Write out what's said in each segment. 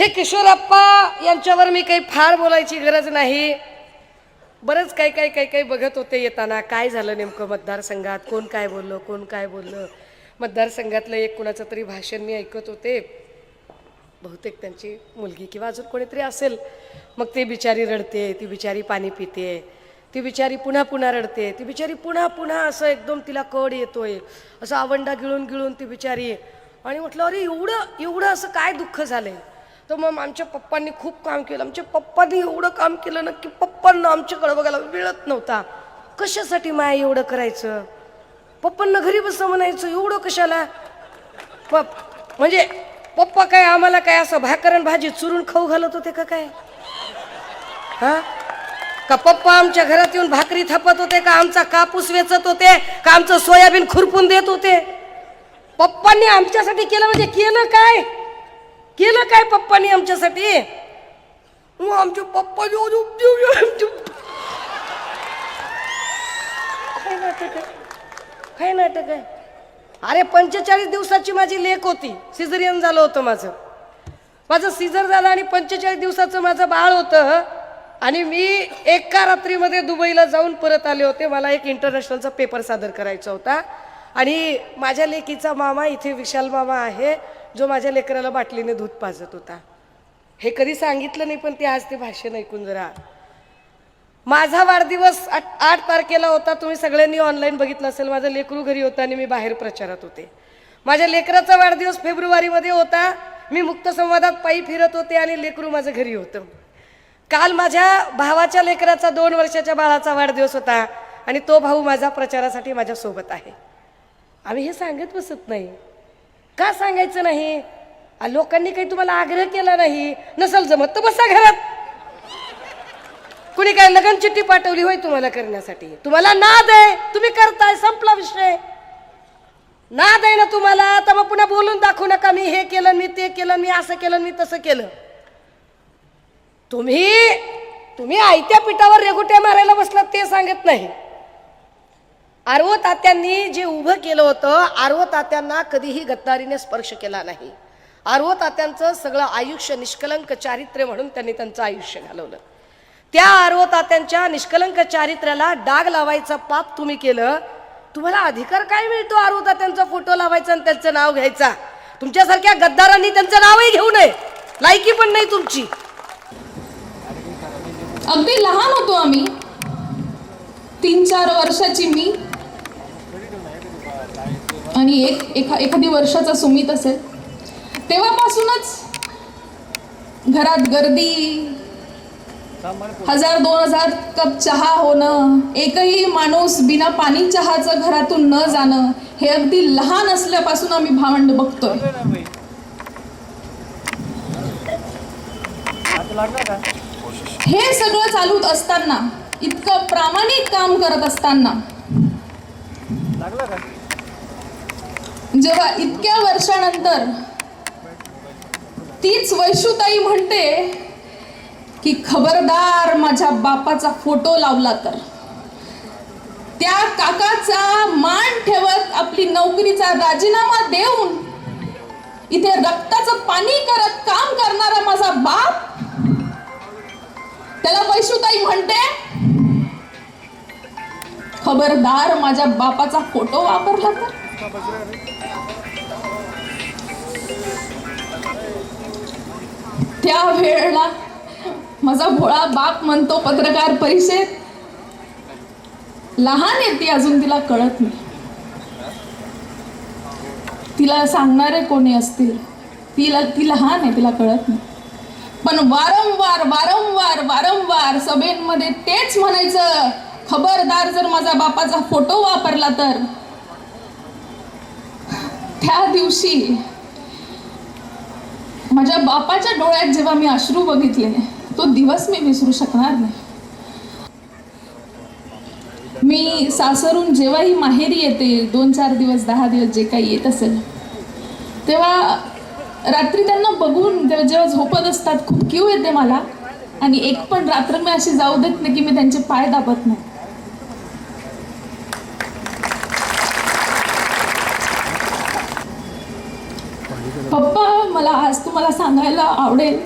हे किशोरप्पा यांच्यावर मी काही फार बोलायची गरज नाही. बरंच काही काही काही काही बघत होते येताना. काय झालं नेमकं मतदारसंघात? कोण काय बोललं? कोण काय बोललं? मतदारसंघातलं एक कुणाचं तरी भाषण मी ऐकत होते. बहुतेक त्यांची मुलगी किंवा अजून कोणीतरी असेल. मग ती बिचारी रडते ती बिचारी पाणी पिते ती बिचारी पुन्हा पुन्हा रडते ती बिचारी पुन्हा पुन्हा असं एकदम तिला कड येतोय. असं आवंडा गिळून गिळून ती बिचारी. आणि म्हटलं अरे एवढं एवढं असं काय दुःख झालंय? तर मग आमच्या पप्पांनी खूप काम केलं. आमच्या पप्पांनी एवढं काम केलं ना की पप्पांना आमच्याकडे बघायला मिळत नव्हता. कशासाठी माया एवढं करायचं? पप्पांना घरी बसं म्हणायचं एवढं कशाला? पप म्हणजे पप्पा काय आम्हाला काय असं भाकरण भाजी चुरून खाऊ घालत होते का काय? हा? का पप्पा आमच्या घरात येऊन भाकरी थापत होते का? आमचा कापूस वेचत होते का? आमचं सोयाबीन खुरपून देत होते? पप्पांनी आमच्यासाठी केलं म्हणजे केलं काय? केलं काय पप्पांनी आमच्यासाठी? आमचे पप्पा काय नाटक आहे? काय नाटक आहे? अरे पंचेचाळीस दिवसाची माझी लेख होती. सिझरियन झालं होतं माझं. माझं सिझर झालं आणि पंचेचाळीस दिवसाचं माझं बाळ होतं. आणि मी एका रात्रीमध्ये दुबईला जाऊन परत आले होते. मला एक इंटरनॅशनलचा पेपर सादर करायचा होता. आणि माझ्या लेकीचा मामा इथे विशाल मामा आहे. जो माझ्या लेकराला बाटलीने दूध पाजत होता. हे कधी सांगितलं नाही पण ते आज ते भाषण ऐकून जरा माझा वाढदिवस आठ आठ तारखेला होता. तुम्ही सगळ्यांनी ऑनलाईन बघितलं असेल माझं लेकरू घरी होता आणि मी बाहेर प्रचारात होते. माझ्या लेकराचा वाढदिवस फेब्रुवारीमध्ये होता. मी मुक्त संवादात पायी फिरत होते आणि लेकरू माझं घरी होतं. काल माझ्या भावाच्या लेकराचा दोन वर्षाच्या बाळाचा वाढदिवस होता आणि तो भाऊ माझा प्रचारासाठी माझ्यासोबत आहे. आम्ही हे सांगत बसत नाही. का सांगायचं नाही? आ, लोकांनी काही तुम्हाला आग्रह केला नाही? नसल जमत तर बसा घरात. कुणी काय लगन चिठ्ठी पाठवली होय तुम्हाला करण्यासाठी? तुम्हाला नाद आहे. तुम्ही करताय संपला विषय. नाद आहे ना तुम्हाला. तर मग पुन्हा बोलून दाखवू नका. मी हे केलं मी ते केलं मी असं केलं मी तसं केलं. तुम्ही तुम्ही आयत्या पिठावर रेगुट्या मारायला बसलात ते सांगत नाही. आरवो तात्यांनी जे उभं केलं होतं आरवो तात्यांना कधीही गद्दारीने स्पर्श केला नाही. आर्वतात्यांचं सगळं आयुष्य निष्कलंक चारित्र्य म्हणून त्यांनी त्यांचं आयुष्य घालवलं. त्या आरवो तात्यांच्या निष्कलंक चारित्र्याला डाग लावायचा पाप तुम्ही केलं तुम्हाला अधिकार काय मिळतो आरवो तात्यांचा फोटो लावायचा आणि त्यांचं नाव घ्यायचा? तुमच्यासारख्या गद्दारांनी त्यांचं नावही घेऊ नये. लायकी पण नाही तुमची. अगदी लहान होतो आम्ही. तीन चार वर्षाची मी आणि एक एखा एखादी वर्षाचा सुमित असेल. तेव्हापासूनच घरात गर्दी हजार दोन हजार कप चहा होणं एकही माणूस बिना पाणी चहाचं घरातून न जाणं हे अगदी लहान असल्यापासून आम्ही भावंड बघतोय. हे सगळं चालूत असताना इतकं प्रामाणिक काम करत असताना जेव्हा इतक्या वर्षानंतर तीच वैशुताई म्हणते की खबरदार माझ्या बापाचा फोटो लावला तर. त्या काकाचा मान ठेवत आपली नोकरीचा राजीनामा देऊन इथे रक्ताचं पाणी करत काम करणारा माझा बाप त्याला वैशुताई म्हणते खबरदार माझ्या बापाचा फोटो वापरला तर. त्या वेळेला माझा भोळा बाप म्हणतो पत्रकार परिषद लहान आहे ती अजून तिला कळत नाही. तिला सांगणारे कोणी असतील तिला ती लहान आहे तिला कळत नाही. पण वारंवार वारंवार वारंवार सभेमध्ये तेच म्हणायचं खबरदार जर माझा बापाचा फोटो वापरला तर त्या दिवशी माझ्या बापाच्या डोळ्यात जेव्हा मी अश्रू बघितले तो दिवस मी विसरू शकणार नाही. मी सासरून जेव्हाही माहेरी येते दोन चार दिवस दहा दिवस जे काही येत असेल तेव्हा रात्री त्यांना बघून तेव्हा जेव्हा झोपत असतात खूप क्यू येते मला. आणि एक पण रात्र मी अशी जाऊ देत नाही की मी त्यांचे पाय दाबत नाही. पप्पा मला आज तुम्हाला सांगायला आवडेल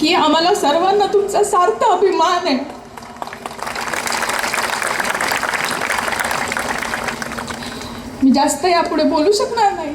की आम्हाला सर्वांना तुमचा सार्थ अभिमान आहे. मी जास्त यापुढे बोलू शकणार नाही.